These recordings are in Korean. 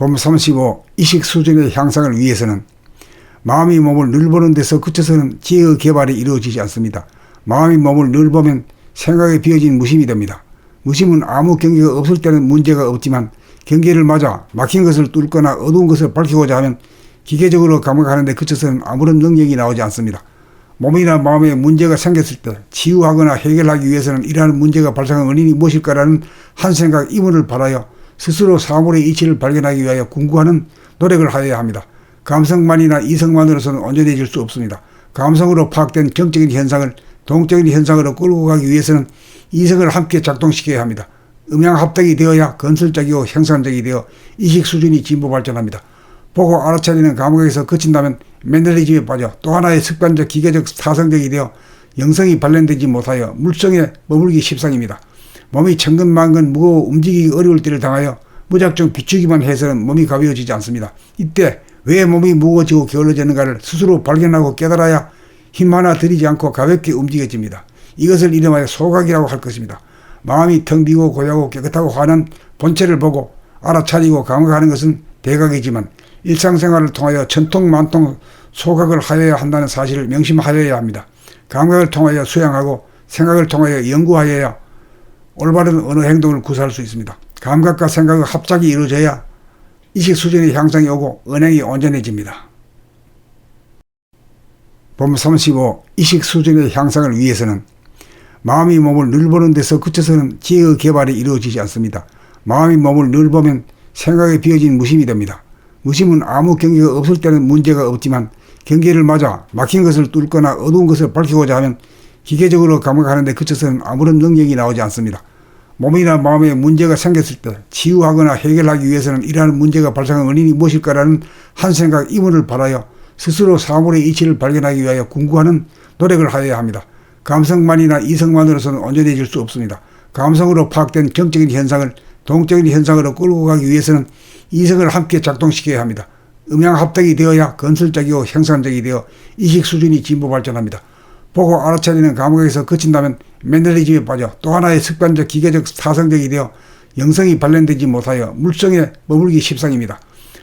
봄 35 이식 수준의 향상을 위해서는 마음이 몸을 늘 보는 데서 그쳐서는 지혜의 개발이 이루어지지 않습니다. 마음이 몸을 늘 보면 생각에 비어진 무심이 됩니다. 무심은 아무 경계가 없을 때는 문제가 없지만 경계를 맞아 막힌 것을 뚫거나 어두운 것을 밝히고자 하면 기계적으로 감각하는 데 그쳐서는 아무런 능력이 나오지 않습니다. 몸이나 마음에 문제가 생겼을 때 치유하거나 해결하기 위해서는 이러한 문제가 발생한 원인이 무엇일까라는 한 생각 이문을 바라여 스스로 사물의 이치를 발견하기 위하여 궁구하는 노력을 하여야 합니다. 감성만이나 이성만으로서는 온전해질 수 없습니다. 감성으로 파악된 정적인 현상을 동적인 현상으로 끌고 가기 위해서는 이성을 함께 작동시켜야 합니다. 음양 합덕이 되어야 건설적이고 생산적이 되어 이식 수준이 진보 발전합니다. 보고 알아차리는 감각에서 그친다면 매너리즘에 빠져 또 하나의 습관적 기계적 사성적이 되어 영성이 발현되지 못하여 물성에 머물기 십상입니다. 몸이 천근만근 무거워 움직이기 어려울 때를 당하여 무작정 비추기만 해서는 몸이 가벼워지지 않습니다. 이때 왜 몸이 무거워지고 게을러지는가를 스스로 발견하고 깨달아야 힘 하나 들이지 않고 가볍게 움직여집니다. 이것을 이름하여 소각이라고 할 것입니다. 마음이 텅 비고 고야고 깨끗하고 환한 본체를 보고 알아차리고 감각하는 것은 대각이지만 일상생활을 통하여 천통만통 소각을 하여야 한다는 사실을 명심하여야 합니다. 감각을 통하여 수양하고 생각을 통하여 연구하여야 올바른 언어 행동을 구사할 수 있습니다. 감각과 생각의 합작이 이루어져야 이식 수준의 향상이 오고 은행이 온전해집니다. 봄 35 이식 수준의 향상을 위해서는 마음이 몸을 늘 보는 데서 그쳐서는 지혜의 개발이 이루어지지 않습니다. 마음이 몸을 늘 보면 생각에 비어진 무심이 됩니다. 무심은 아무 경계가 없을 때는 문제가 없지만 경계를 맞아 막힌 것을 뚫거나 어두운 것을 밝히고자 하면 기계적으로 감각하는 데 그쳐서는 아무런 능력이 나오지 않습니다. 몸이나 마음에 문제가 생겼을 때 치유하거나 해결하기 위해서는 이러한 문제가 발생한 원인이 무엇일까라는 한 생각 이문을 바라여 스스로 사물의 이치를 발견하기 위하여 궁구하는 노력을 하여야 합니다. 감성만이나 이성만으로서는 온전해질 수 없습니다. 감성으로 파악된 정적인 현상을 동적인 현상으로 끌고 가기 위해서는 이성을 함께 작동시켜야 합니다. 음양 합덕이 되어야 건설적이고 생산적이 되어 이식 수준이 진보 발전합니다. 보고 알아차리는 감각에서 그친다면 매너리즘에 빠져 또 하나의 습관적 기계적 사성적이 되어 영성이 발현되지 못하여 물성에 머물기 십상입니다.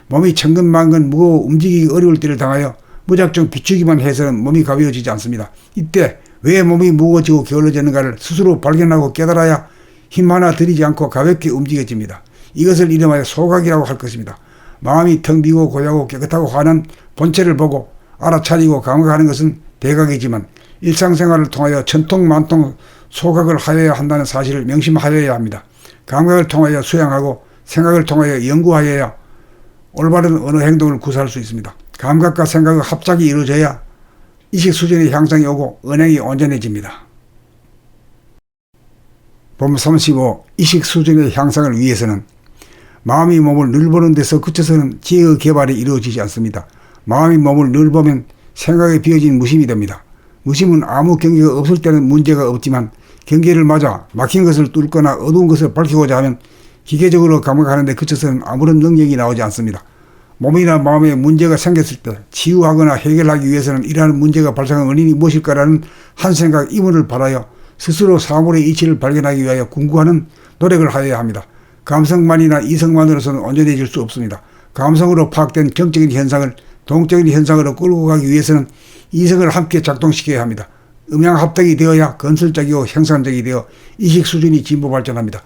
몸이 천근만근 무거워 움직이기 어려울 때를 당하여 무작정 비추기만 해서는 몸이 가벼워지지 않습니다. 이때 왜 몸이 무거워지고 게을러지는가를 스스로 발견하고 깨달아야 힘 하나 들이지 않고 가볍게 움직여집니다. 이것을 이름하여 소각이라고 할 것입니다. 마음이 텅 비고 고야고 깨끗하고 환한 본체를 보고 알아차리고 감각하는 것은 대각이지만 일상생활을 통하여 천통만통 소각을 하여야 한다는 사실을 명심하여야 합니다. 감각을 통하여 수양하고 생각을 통하여 연구하여야 올바른 언어 행동을 구사할 수 있습니다. 감각과 생각의 합작이 이루어져야 이식 수준의 향상이 오고 은행이 온전해집니다. 봄 35 이식 수준의 향상을 위해서는 마음이 몸을 늘 보는 데서 그쳐서는 지혜의 개발이 이루어지지 않습니다. 마음이 몸을 늘 보면 생각에 비어진 무심이 됩니다. 무심은 아무 경계가 없을 때는 문제가 없지만 경계를 맞아 막힌 것을 뚫거나 어두운 것을 밝히고자 하면 기계적으로 감각하는 데 그쳐서는 아무런 능력이 나오지 않습니다. 몸이나 마음에 문제가 생겼을 때 치유하거나 해결하기 위해서는 이러한 문제가 발생한 원인이 무엇일까라는 한 생각 이문을 바라여 스스로 사물의 이치를 발견하기 위하여 궁구하는 노력을 하여야 합니다. 감성만이나 이성만으로서는 온전해질 수 없습니다. 감성으로 파악된 정적인 현상을 동적인 현상으로 끌고 가기 위해서는 이성을 함께 작동시켜야 합니다. 음양 합덕이 되어야 건설적이고 생산적이 되어 이식 수준이 진보 발전합니다.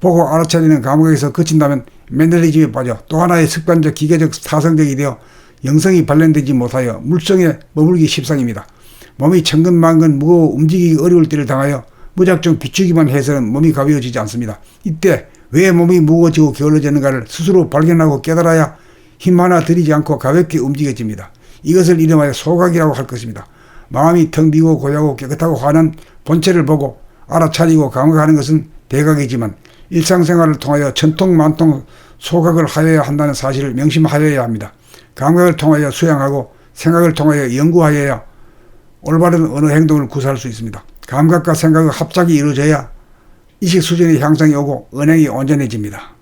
보고 알아차리는 감각에서 그친다면 매너리즘에 빠져 또 하나의 습관적 기계적 사성적이 되어 영성이 발현되지 못하여 물성에 머물기 십상입니다. 몸이 천근만근 무거워 움직이기 어려울 때를 당하여 무작정 비추기만 해서는 몸이 가벼워지지 않습니다. 이때 왜 몸이 무거워지고 게을러지는가를 스스로 발견하고 깨달아야 힘 하나 들이지 않고 가볍게 움직여집니다. 이것을 이름하여 소각이라고 할 것입니다. 마음이 텅 비고 고야고 깨끗하고 환한 본체를 보고 알아차리고 감각하는 것은 대각이지만 일상생활을 통하여 천통 만통 소각을 하여야 한다는 사실을 명심하여야 합니다. 감각을 통하여 수양하고 생각을 통하여 연구하여야 올바른 언어 행동을 구사할 수 있습니다. 감각과 생각의 합작이 이루어져야 이식 수준의 향상이 오고 은행이 온전해집니다.